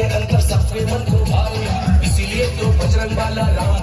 लिए अंतर सबके मन को तो भाया इसीलिए तो बजरंग वाला राम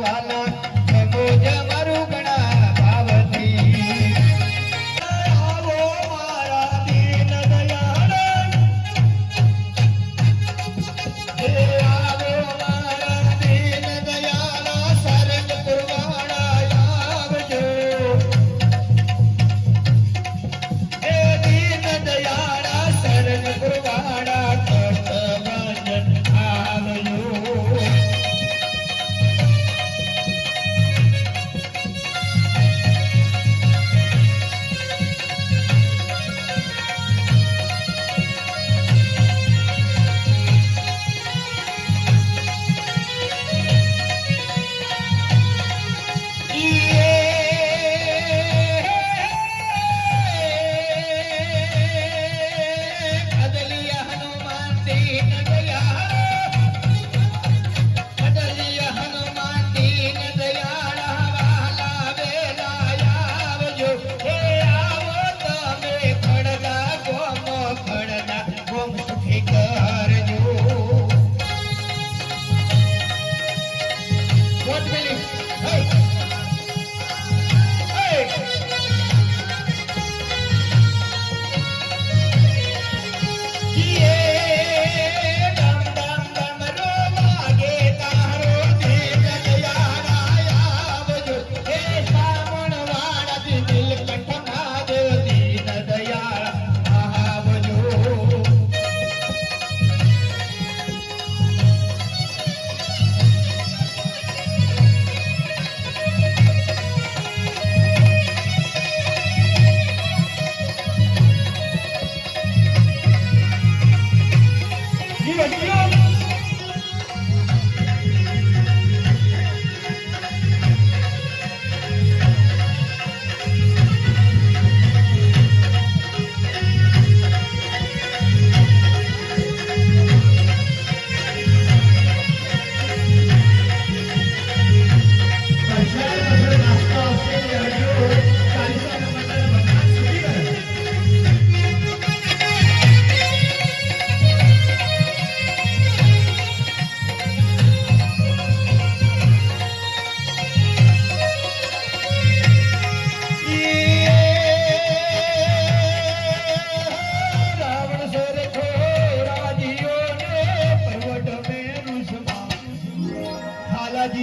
वाला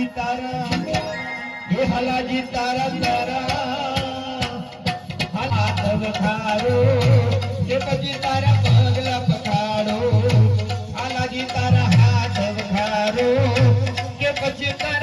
હલાજી તારા, હે હલાજી તારા તારા. હાથ વખારો જે પછી તારા પગલા પખાડો. હાલાજી તારા હાથ વખારો, કે પછી તારા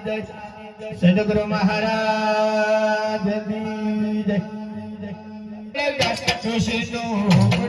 સદગુરુ મહારાજ દી જય. જય જય